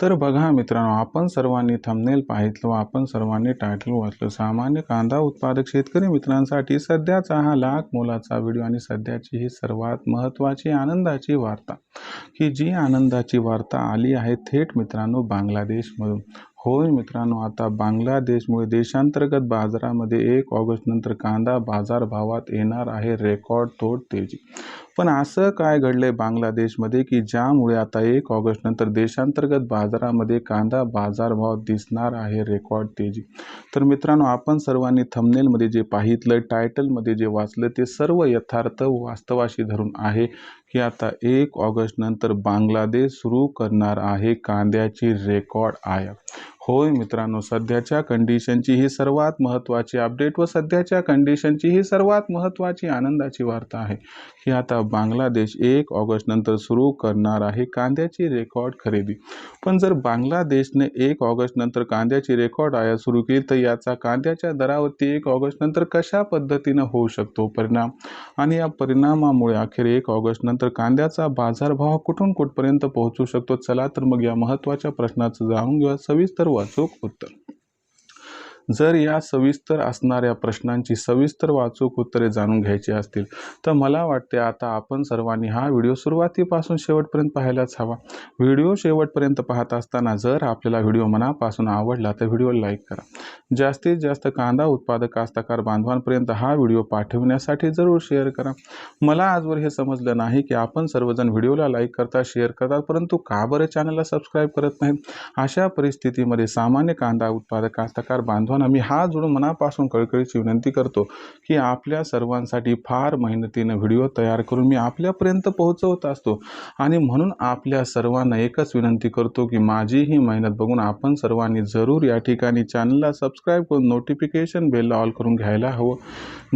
तर बघा मित्रांनो आपण सर्वांनी थंबनेल पाहितलो व आपण सर्वांनी टायटल वाचलं. सामान्य कांदा उत्पादक शेतकरी मित्रांसाठी सध्याचा हा लाख मोलाचा व्हिडिओ आणि सध्याची ही सर्वात महत्त्वाची आनंदाची वार्ता. की जी आनंदाची वार्ता आली आहे थेट मित्रांनो बांगलादेशमधून. होय मित्रांनो आता बांगलादेशमुळे देशांतर्गत बाजारामध्ये एक ऑगस्ट नंतर कांदा बाजारभावात येणार आहे रेकॉर्ड तोड तेजी. पण असं काय घडलंय बांगलादेशमध्ये की ज्यामुळे आता एक ऑगस्ट नंतर देशांतर्गत बाजारामध्ये कांदा बाजारभाव दिसणार आहे रेकॉर्ड तेजी? तर मित्रांनो आपण सर्वांनी थंबनेलमध्ये जे पाहितलं टायटलमध्ये जे वाचलं ते सर्व यथार्थ वास्तवाशी धरून आहे की आता एक ऑगस्ट नंतर बांगलादेश सुरू करणार आहे कांद्याची रेकॉर्ड आयात. होय मित्रांनो सध्याच्या कंडिशनची ही सर्वात महत्त्वाची अपडेट व सध्याच्या कंडिशनची ही सर्वात महत्त्वाची आनंदाची वार्ता आहे की आता बांगलादेश एक ऑगस्ट नंतर सुरू करणार आहे कांद्याची रेकॉर्ड खरेदी. पण जर बांगलादेशने एक ऑगस्ट नंतर कांद्याची रेकॉर्ड आयात सुरू केली तर याचा कांद्याच्या दरावरती एक ऑगस्ट नंतर कशा पद्धतीनं होऊ शकतो परिणाम? आणि या परिणामामुळे अखेर एक ऑगस्ट नंतर कांद्याचा बाजारभाव कुठून कुठपर्यंत पोहोचू शकतो? चला तर मग या महत्त्वाच्या प्रश्नाचं जाणून घेऊया. सविस्तर वाचूक उत्तर जर या सविस्तर असणाऱ्या प्रश्नांची सविस्तर वाचूक उत्तरे जाणून घ्यायची असतील तर मला वाटते आता आपण सर्वांनी हा व्हिडिओ सुरुवातीपासून शेवटपर्यंत पाहायलाच हवा. व्हिडिओ शेवटपर्यंत पाहत असताना जर आपल्याला व्हिडिओ मनापासून आवडला तर व्हिडिओ लाईक करा. जास्तीत जास्त कांदा उत्पादक कास्तकार बांधवांपर्यंत हा व्हिडिओ पाठवण्यासाठी जरूर शेअर करा. मला आजवर हे समजलं नाही की आपण सर्वजण व्हिडिओला लाईक करता शेअर करतात परंतु का बरं चॅनलला सबस्क्राईब करत नाहीत? अशा परिस्थितीमध्ये सामान्य कांदा उत्पादक कास्तकार पण आम्ही हा जोडून मनापासून कळकळीची विनंती करतो की आपल्या सर्वांसाठी फार मेहनतीनं व्हिडिओ तयार करून मी आपल्यापर्यंत पोहोचवत असतो. आणि म्हणून आपल्या सर्वांना एकच विनंती करतो की माझी ही मेहनत बघून आपण सर्वांनी जरूर या ठिकाणी चॅनलला सबस्क्राईब करून नोटिफिकेशन बेलला ऑल करून घ्यायला हवं.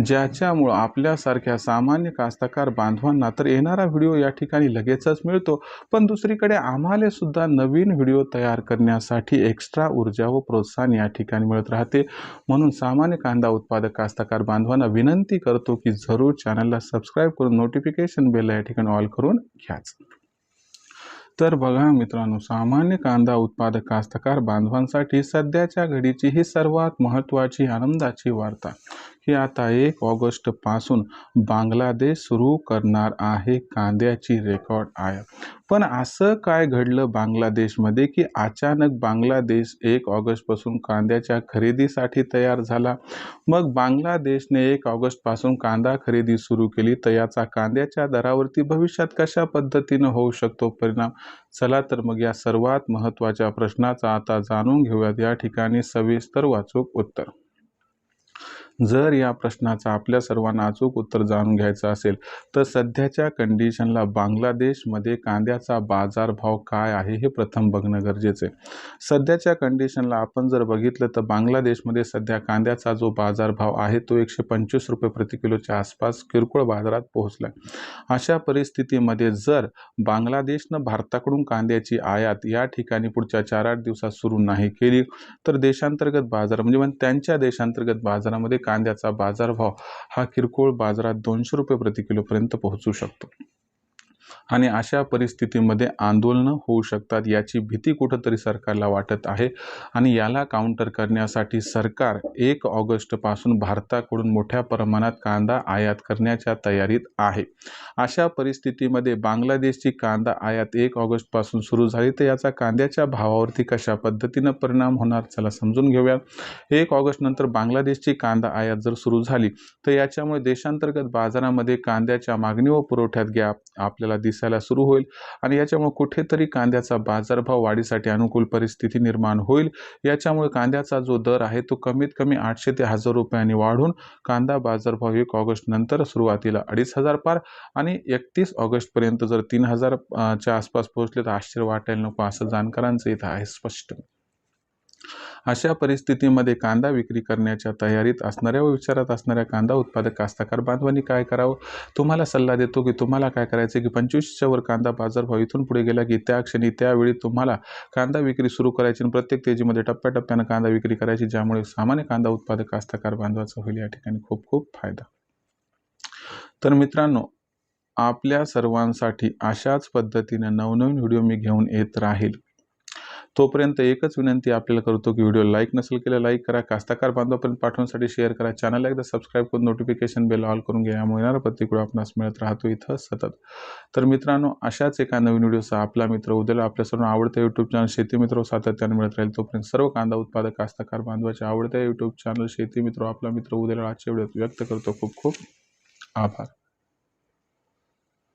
ज्याच्यामुळं आपल्यासारख्या सामान्य कास्तकार बांधवांना तर येणारा व्हिडिओ या ठिकाणी लगेचच मिळतो. पण दुसरीकडे आम्हाला सुद्धा नवीन व्हिडिओ तयार करण्यासाठी एक्स्ट्रा ऊर्जा व प्रोत्साहन या ठिकाणी मिळत राहते. म्हणून सामान्य कांदा उत्पादक कास्तकार बांधवांना विनंती करतो की जरूर चॅनलला सबस्क्राईब करून नोटिफिकेशन बेल या ठिकाणी ऑल करून घ्याच. तर बघा मित्रांनो सामान्य कांदा उत्पादक कास्तकार बांधवांसाठी सध्याच्या घडीची ही सर्वात महत्त्वाची आनंदाची वार्ता. की आता एक ऑगस्टपासून बांगलादेश सुरू करणार आहे कांद्याची रेकॉर्ड आयात पण असं काय घडलं बांगलादेशमध्ये की अचानक बांगलादेश एक ऑगस्टपासून कांद्याच्या खरेदीसाठी तयार झाला? मग बांगलादेशने एक ऑगस्टपासून कांदा खरेदी सुरू केली तर याचा कांद्याच्या दरावरती भविष्यात कशा पद्धतीनं होऊ शकतो परिणाम? चला तर मग या सर्वात महत्त्वाच्या प्रश्नाचा आता जाणून घेऊयात. या ठिकाणी सविस्तर वाचूक उत्तर. जर या प्रश्नाचं आपल्या सर्वांना अचूक उत्तर जाणून घ्यायचं असेल तर सध्याच्या कंडिशनला बांगलादेशमध्ये कांद्याचा बाजारभाव काय आहे हे प्रथम बघणं गरजेचं आहे. सध्याच्या कंडिशनला आपण जर बघितलं तर बांगलादेशमध्ये सध्या कांद्याचा जो बाजारभाव आहे तो एकशे पंचवीस रुपये प्रति किलोच्या आसपास किरकोळ बाजारात पोहोचला अशा परिस्थितीमध्ये जर बांगलादेशनं भारताकडून कांद्याची आयात या ठिकाणी पुढच्या चार आठ दिवसात सुरू नाही केली तर देशांतर्गत बाजार म्हणजे मग त्यांच्या देशांतर्गत बाजारामध्ये कांद्याचा बाजारभाव हा किरकोळ बाजारात दोनशे रुपये प्रति किलोपर्यंत पोहोचू शकतो. आणि अशा परिस्थितीमध्ये आंदोलनं होऊ शकतात याची भीती कुठंतरी सरकारला वाटत आहे. आणि याला काउंटर करण्यासाठी सरकार एक ऑगस्टपासून भारताकडून मोठ्या प्रमाणात कांदा आयात करण्याच्या तयारीत आहे. अशा परिस्थितीमध्ये बांगलादेशची कांदा आयात एक ऑगस्टपासून सुरू झाली तर याचा कांद्याच्या भावावरती कशा पद्धतीनं परिणाम होणार चला समजून घेऊया. एक ऑगस्ट नंतर बांगलादेशची कांदा आयात जर सुरू झाली तर याच्यामुळे देशांतर्गत बाजारामध्ये कांद्याच्या मागणी व पुरवठ्यात गॅप आपल्याला दिसायला सुरू होईल आणि याच्यामुळे कुठेतरी कांद्याचा बाजारभाव वाढीसाठी अनुकूल परिस्थिती निर्माण होईल. याच्यामुळे कांद्याचा जो दर आहे तो कमीत कमी आठशे ते हजार रुपयांनी वाढून कांदा बाजारभाव एक ऑगस्ट नंतर सुरुवातीला अडीच हजार पार आणि एकतीस ऑगस्टपर्यंत जर तीन हजार च्या आसपास पोहोचले तर आश्चर्य वाटायला नको असं जाणकारांचं इथं आहे स्पष्ट. अशा परिस्थितीमध्ये कांदा विक्री करण्याच्या तयारीत असणाऱ्या व विचारात असणाऱ्या कांदा उत्पादक कास्तकार बांधवांनी काय करावं? तुम्हाला सल्ला देतो की तुम्हाला काय करायचं की पंचवीसच्या वर कांदा बाजारभाव इथून पुढे गेला की त्या क्षणी त्यावेळी तुम्हाला कांदा विक्री सुरू करायची आणि प्रत्येक तेजीमध्ये टप्प्याटप्प्यानं कांदा विक्री करायची ज्यामुळे सामान्य कांदा उत्पादक कास्तकार बांधवाचा होईल या ठिकाणी खूप खूप फायदा. तर मित्रांनो आपल्या सर्वांसाठी अशाच पद्धतीने नवनवीन व्हिडिओ मी घेऊन येत राहील. तोपर्यंत एकच विनंती आपल्याला करतो की व्हिडिओ लाईक नसेल केलं लाईक करा. कास्ताकार बांधवापर्यंत पाठवण्यासाठी शेअर करा. चॅनलला एकदा सबस्क्राईब करून नोटिफिकेशन बेल ऑल करून घ्या. यामुळे येणारा प्रत्येक आपणास मिळत राहतो इथं सतत. तर मित्रांनो अशाच एका नवीन व्हिडिओचा आपला मित्र उद्याला आपल्या सर्व आवडत्या यूट्यूब चॅनल शेती मित्र सातत्याने मिळत राहील. तोपर्यंत सर्व कांदा उत्पादक कास्ताकार बांधवाच्या आवडत्या यूट्यूब चॅनल शेती मित्र आपला मित्र उद्याला आजच्या व्हिडिओत व्यक्त करतो. खूप खूप आभार.